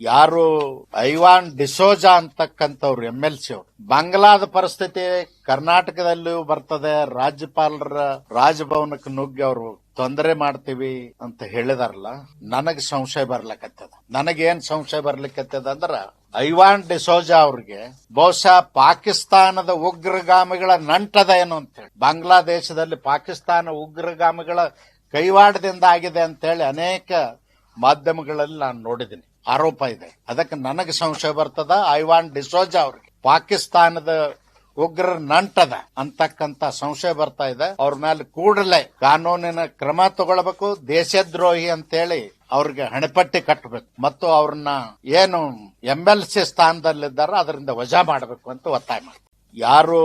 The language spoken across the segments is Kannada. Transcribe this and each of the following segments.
ಯಾರು ಐವಾನ್ ಡಿಸೋಜಾ ಅಂತಕ್ಕಂಥವ್ರು ಎಂ ಎಲ್ ಸಿ ಅವರು. ಬಂಗ್ಲಾದ ಪರಿಸ್ಥಿತಿ ಕರ್ನಾಟಕದಲ್ಲೂ ಬರ್ತದೆ, ರಾಜ್ಯಪಾಲರ ರಾಜಭವನಕ್ಕೆ ನುಗ್ಗಿ ಅವರು ತೊಂದರೆ ಮಾಡ್ತೀವಿ ಅಂತ ಹೇಳಿದಾರಲ್ಲ, ನನಗ್ ಸಂಶಯ ಬರ್ಲಕತ್ತದ. ನನಗೇನ್ ಸಂಶಯ ಬರ್ಲಿಕ್ಕತ್ತದ ಅಂದ್ರ, ಐವಾನ್ ಡಿಸೋಜಾ ಅವ್ರಿಗೆ ಬಹುಶಃ ಪಾಕಿಸ್ತಾನದ ಉಗ್ರಗಾಮಿಗಳ ನಂಟದ ಏನು ಅಂತ ಹೇಳಿ. ಬಾಂಗ್ಲಾದೇಶದಲ್ಲಿ ಪಾಕಿಸ್ತಾನ ಉಗ್ರಗಾಮಿಗಳ ಕೈವಾಡದಿಂದ ಆಗಿದೆ ಅಂತ ಹೇಳಿ ಅನೇಕ ಮಾಧ್ಯಮಗಳಲ್ಲಿ ನಾನು ನೋಡಿದ್ದೀನಿ. ಆರೋಪ ಇದೆ. ಅದಕ್ಕೆ ನನಗೆ ಸಂಶಯ ಬರ್ತದ. ವಾಂಟ್ ಡಿಸೋಜಾ ಅವ್ರಿಗೆ. ಪಾಕಿಸ್ತಾನದ ಉಗ್ರರ ನಂಟದ ಅಂತಕ್ಕಂತ ಸಂಶಯ ಬರ್ತಾ ಇದೆ. ಅವ್ರ ಮೇಲೆ ಕೂಡಲೇ ಕಾನೂನಿನ ಕ್ರಮ ತಗೊಳ್ಬೇಕು. ದೇಶದ್ರೋಹಿ ಅಂತೇಳಿ ಅವ್ರಿಗೆ ಹಣೆಪಟ್ಟಿ ಕಟ್ಟಬೇಕು ಮತ್ತು ಅವ್ರನ್ನ ಏನು ಎಂ ಎಲ್ ಸಿ ಸ್ಥಾನದಲ್ಲಿದ್ದಾರೋ ಅದರಿಂದ ವಜಾ ಮಾಡಬೇಕು ಅಂತ ಒತ್ತಾಯ ಮಾಡ್ತಾರೆ ಯಾರು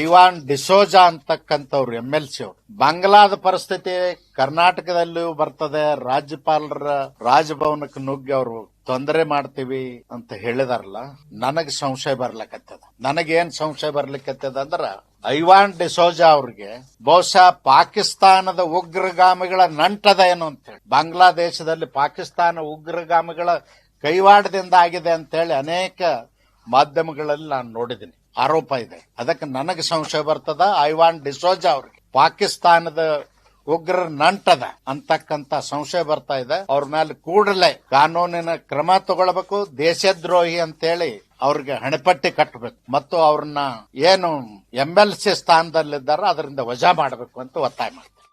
ಐವಾನ್ ಡಿಸೋಜಾ ಅಂತಕ್ಕಂಥವ್ರು ಎಂ ಎಲ್ ಸಿ ಅವರು. ಬಂಗ್ಲಾದ ಪರಿಸ್ಥಿತಿ ಕರ್ನಾಟಕದಲ್ಲೂ ಬರ್ತದೆ, ರಾಜ್ಯಪಾಲರ ರಾಜಭವನಕ್ಕೆ ನುಗ್ಗಿ ಅವರು ತೊಂದರೆ ಮಾಡ್ತೀವಿ ಅಂತ ಹೇಳಿದಾರಲ್ಲ, ನನಗ್ ಸಂಶಯ ಬರ್ಲಕತ್ತದ. ನನಗೇನ್ ಸಂಶಯ ಬರ್ಲಿಕ್ಕತ್ತದ ಅಂದ್ರ, ಐವಾನ್ ಡಿಸೋಜಾ ಅವ್ರಿಗೆ ಬಹುಶಃ ಪಾಕಿಸ್ತಾನದ ಉಗ್ರಗಾಮಿಗಳ ನಂಟದ ಏನು ಅಂತ ಹೇಳಿ. ಬಾಂಗ್ಲಾದೇಶದಲ್ಲಿ ಪಾಕಿಸ್ತಾನ ಉಗ್ರಗಾಮಿಗಳ ಕೈವಾಡದಿಂದ ಆಗಿದೆ ಅಂತ ಹೇಳಿ ಅನೇಕ ಮಾಧ್ಯಮಗಳಲ್ಲಿ ನಾನು ನೋಡಿದ್ದೀನಿ. ಆರೋಪ ಇದೆ. ಅದಕ್ಕೆ ನನಗೆ ಸಂಶಯ ಬರ್ತದ. ಐವಾನ್ ಡಿಸೋಜಾ ಅವ್ರಿಗೆ. ಪಾಕಿಸ್ತಾನದ ಉಗ್ರರ ನಂಟದ ಅಂತಕ್ಕಂತ ಸಂಶಯ ಬರ್ತಾ ಇದೆ. ಅವ್ರ ಮೇಲೆ ಕೂಡಲೇ ಕಾನೂನಿನ ಕ್ರಮ ತಗೊಳ್ಬೇಕು. ದೇಶದ್ರೋಹಿ ಅಂತೇಳಿ ಅವ್ರಿಗೆ ಹಣೆಪಟ್ಟಿ ಕಟ್ಟಬೇಕು ಮತ್ತು ಅವ್ರನ್ನ ಏನು ಎಂ ಎಲ್ ಸಿ ಸ್ಥಾನದಲ್ಲಿದ್ದಾರೋ ಅದರಿಂದ ವಜಾ ಮಾಡಬೇಕು ಅಂತ ಒತ್ತಾಯ ಮಾಡ್ತಾರೆ